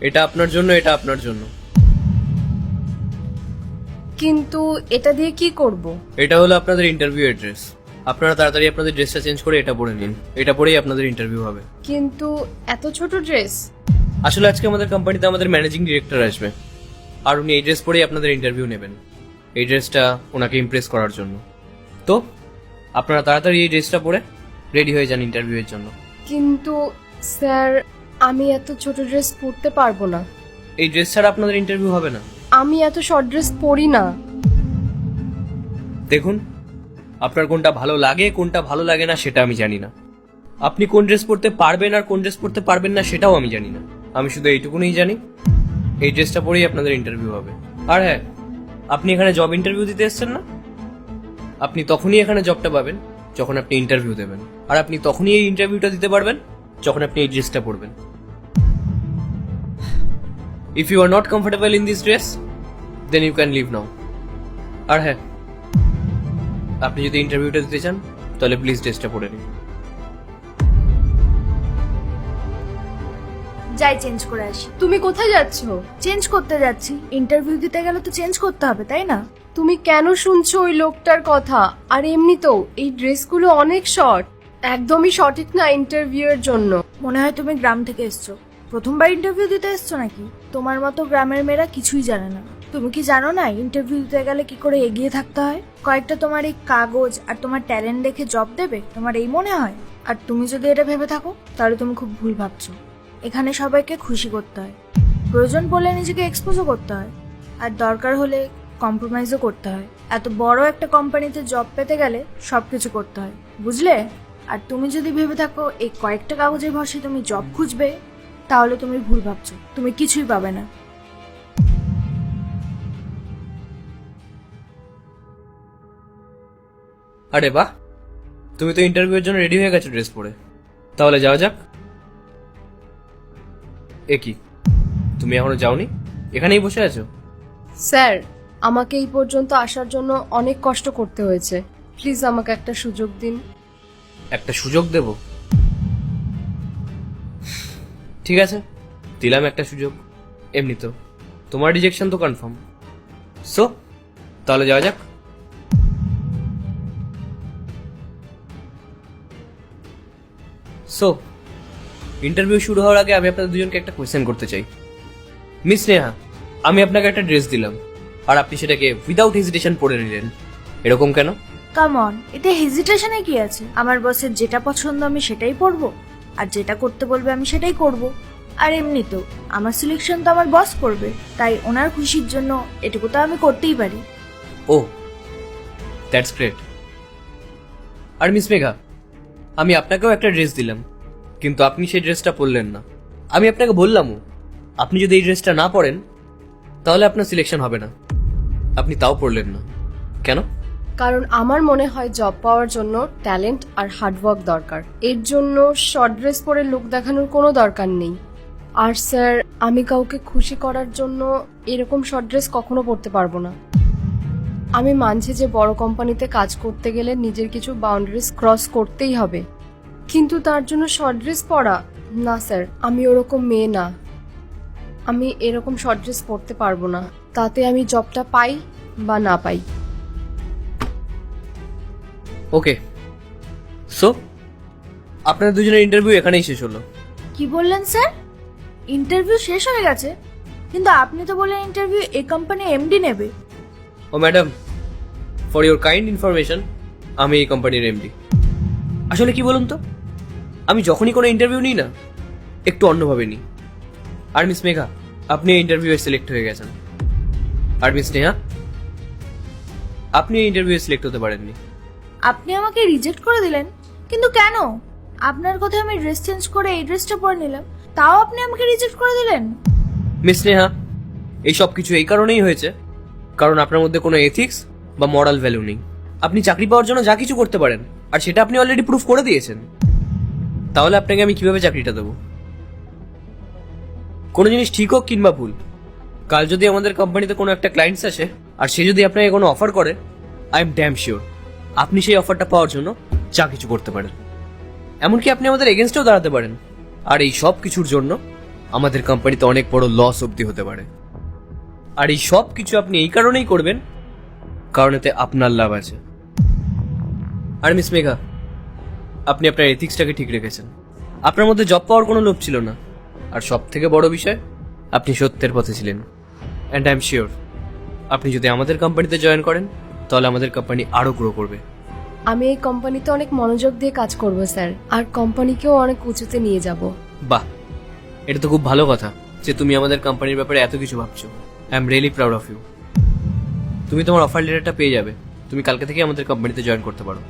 এটা আপনার জন্য এটা আপনার জন্য। কিন্তু এটা দিয়ে কি করব? এটা হলো আপনাদের ইন্টারভিউ অ্যাড্রেস আপনারা তাড়াতাড়ি আপনাদের ড্রেসটা চেঞ্জ করে এটা পরে নিন। এটা পরেই আপনাদের ইন্টারভিউ হবে। কিন্তু এত ছোট ড্রেস আসলে আজকে আমাদের কোম্পানিতে আমাদের ম্যানেজিং ডিরেক্টর আসবে। আর উনি এই ড্রেস পরেই আপনাদের ইন্টারভিউ নেবেন। এই ড্রেসটা ওনাকে ইমপ্রেস করার জন্য। তো আপনারা তাড়াতাড়ি এই ড্রেসটা পরে রেডি হয়ে যান ইন্টারভিউয়ের জন্য। কিন্তু স্যার আমি এত ছোট ড্রেস পরতে পারব না। এই ড্রেস ছাড়া আপনাদের ইন্টারভিউ হবে না। আমি এত শর্ট ড্রেস পরি না। দেখুন আপনার কোনটা ভালো লাগে কোনটা ভালো লাগে না সেটা আমি জানি না। আপনি কোন ড্রেস পরতে পারবেন আর কোন ড্রেস পরতে পারবেন না সেটাও আমি জানি না। আমি শুধু এইটুকুনই জানি এই ড্রেসটা পরেই আপনাদের ইন্টারভিউ হবে। আর হ্যাঁ আপনি এখানে জব ইন্টারভিউ দিতে এসেছেন না? আপনি তখনই এখানে জবটা পাবেন যখন আপনি ইন্টারভিউ দেবেন। আর আপনি তখনই এই ইন্টারভিউটা দিতে পারবেন যখন আপনি এই ড্রেসটা পরবেন। If you are not comfortable in this dress then you can leave now আর হ্যাঁ আপনি যদি ইন্টারভিউটা দিতে চান তাহলে প্লিজ ড্রেসটা পরে নিন। যাই চেঞ্জ করে আসি। তুমি কোথায় যাচ্ছ? চেঞ্জ করতে যাচ্ছি। ইন্টারভিউ দিতে গেলে তো চেঞ্জ করতে হবে তাই না? তুমি কেন শুনছো ওই লোকটার কথা? আর এমনিতেও এই ড্রেসগুলো অনেক শর্ট। একদমই সঠিক না ইন্টারভিউ এর জন্য। মনে হয় তুমি গ্রাম থেকে এসছো। প্রথমবার ইন্টারভিউ দিতে এসছো নাকি? তোমার মতো গ্রামের মেয়েরা কিছুই জানে না। তুমি কি জানো না ইন্টারভিউ দিতে গেলে কি করে এগিয়ে থাকতে হয়? কয়েকটা তোমার এই কাগজ আর তোমার ট্যালেন্ট দেখে জব দেবে, তোমার এই মনে হয়? আর তুমি যদি এটা ভেবে থাকো, তাহলে তুমি খুব ভুল ভাবছ। এখানে সবাইকে খুশি করতে হয়। প্রয়োজন পড়লে নিজেকে এক্সপোজও করতে হয়। আর দরকার হলে কম্প্রোমাইজও করতে হয়। এত বড় একটা কোম্পানিতে জব পেতে গেলে সব কিছু করতে হয়। বুঝলে? আর তুমি যদি ভেবে থাকো, এই কয়েকটা কাগজের ভরসে তুমি জব খুঁজবে তাহলে তুমি ভুল ভাবছ। তুমি কিছুই পাবে না। আরে বাহ। তুমি তো ইন্টারভিউয়ের জন্য রেডি হয়ে গেছো ড্রেস পরে। তাহলে যাওয়া যাক। এ কি? তুমি এখনও যাওনি? এখানেই বসে আছো? স্যার আমাকে এই পর্যন্ত আসার জন্য অনেক কষ্ট করতে হয়েছে। প্লিজ আমাকে একটা সুযোগ দিন। একটা সুযোগ দেব? ঠিক আছে? দিলাম একটা সুযোগ। এমনি তো। তোমার রিজেকশন তো কনফার্ম সো তাহলে যাওয়া যাক। সো ইন্টারভিউ শুরু হওয়ার আগে আমি আপনাদের দুজনকে একটা কোয়েশ্চেন করতে চাই। মিস নেহা আমি আপনাকে একটা ড্রেস দিলাম। আর আপনি সেটাকে উইদাউট হেজিটেশন পরে নিলেন। এরকম কেন? কাম অন এতে হেজিটেশনে কি আছে? আমার বসের যেটা পছন্দ আমি সেটাই পরবো। আর যেটা করতে বলবে আমি সেটাই করব। আর এমনি তো, আমার সিলেকশন তো আমার বস করবে, তাই ওনার খুশির জন্য এটুকু তো আমি করতেই পারি। ও দ্যাটস গ্রেট আর মিস মেঘা, আমি আপনাকেও একটা ড্রেস দিলাম, কিন্তু আপনি সেই ড্রেসটা পরলেন না। আমি আপনাকে বললামও, আপনি যদি এই ড্রেসটা না পরেন, তাহলে আপনার সিলেকশন হবে না। আপনি তাও পরলেন না। কেন? কারণ আমার মনে হয় জব পাওয়ার জন্য ট্যালেন্ট আর হার্ডওয়ার্ক দরকার। এর জন্য শর্ট ড্রেস পরে লুক দেখানোর কোনো দরকার নেই। আর স্যার আমি কাউকে খুশি করার জন্য এরকম শর্ট ড্রেস কখনো পরতে পারব না। আমি মানছি যে বড় কোম্পানিতে কাজ করতে গেলে নিজের কিছু বাউন্ডারিজ ক্রস করতেই হবে। কিন্তু তার জন্য শর্ট ড্রেস পরা? না স্যার আমি ওরকম মেয়ে না। আমি এরকম শর্ট ড্রেস পরতে পারব না। তাতে আমি জবটা পাই বা না পাই? ওকে সো আপনাদের দুজনের ইন্টারভিউ এখানেই শেষ হলো। কি বললেন স্যার? ইন্টারভিউ শেষ হয়ে গেছে। কিন্তু আপনি তো বললেন ইন্টারভিউ এই কোম্পানি এমডি নেবে। ও madam for your kind information আমি এই কোম্পানির এমডি আসলে কি বলুন তো? আমি যখনই কোনো ইন্টারভিউ নিই না একটু অন্যভাবে নিই। আর মিস মেঘা আপনি এই ইন্টারভিউয়ে সিলেক্ট হয়ে গেছেন। আর মিস নেহা আপনি এই ইন্টারভিউয়ে সিলেক্ট হতে পারেননি। আপনি আমাকে রিজেক্ট করে দিলেন। কিন্তু কেন? আপনার কথা আমি ড্রেস চেঞ্জ করে এই ড্রেসটা পরে নিলাম। তাও আপনি আমাকে রিজেক্ট করে দিলেন? মিস নেহা এই সব কিছু এই কারণেই হয়েছে। কারণ আপনার মধ্যে কোনো এথিক্স বা মরাল ভ্যালু নেই। আপনি চাকরি পাওয়ার জন্য যা কিছু করতে পারেন, আর সেটা আপনি অলরেডি প্রুফ করে দিয়েছেন। তাহলে আপনাকে আমি কীভাবে চাকরিটা দেবো? কোনো জিনিস ঠিক হোক কিংবা ভুল, কাল যদি আমাদের কোম্পানিতে কোনো একটা ক্লায়েন্টস আসে, আর সে যদি আপনাকে কোনো অফার করে আই এম ড্যাম শিওর আপনি সেই অফারটা পাওয়ার জন্য যা কিছু করতে পারেন। এমনকি আপনি আমাদের এগেনস্টেও দাঁড়াতে পারেন। আর এই সব কিছুর জন্য আমাদের কোম্পানিতে অনেক বড় লস অবধি হতে পারে। আর এই সব কিছু আপনি এই কারণেই করবেন, কারণ এতে আপনার লাভ আছে। আর মিস মেঘা, আপনি আপনার এথিক্সটাকে ঠিক রেখেছেন। আপনার মধ্যে জব পাওয়ার কোনো লোভ ছিল না। আর সব থেকে বড় বিষয়, আপনি সত্যের পথে ছিলেন। অ্যান্ড আই এম শিওর আপনি যদি আমাদের কোম্পানিতে জয়েন করেন তাহলে আমাদের কোম্পানি আরও গ্রো করবে। আমি এই কোম্পানিতে অনেক মনোযোগ দিয়ে কাজ করব স্যার। আর কোম্পানিকেও অনেক উঁচুতে নিয়ে যাব। বাহ এটা তো খুব ভালো কথা যে তুমি আমাদের কোম্পানির ব্যাপারে এত কিছু ভাবছ। I am really proud of you তুমি তোমার অফার লেটারটা পেয়ে যাবে। তুমি কালকে থেকে আমাদের কোম্পানিতে জয়েন করতে পারো।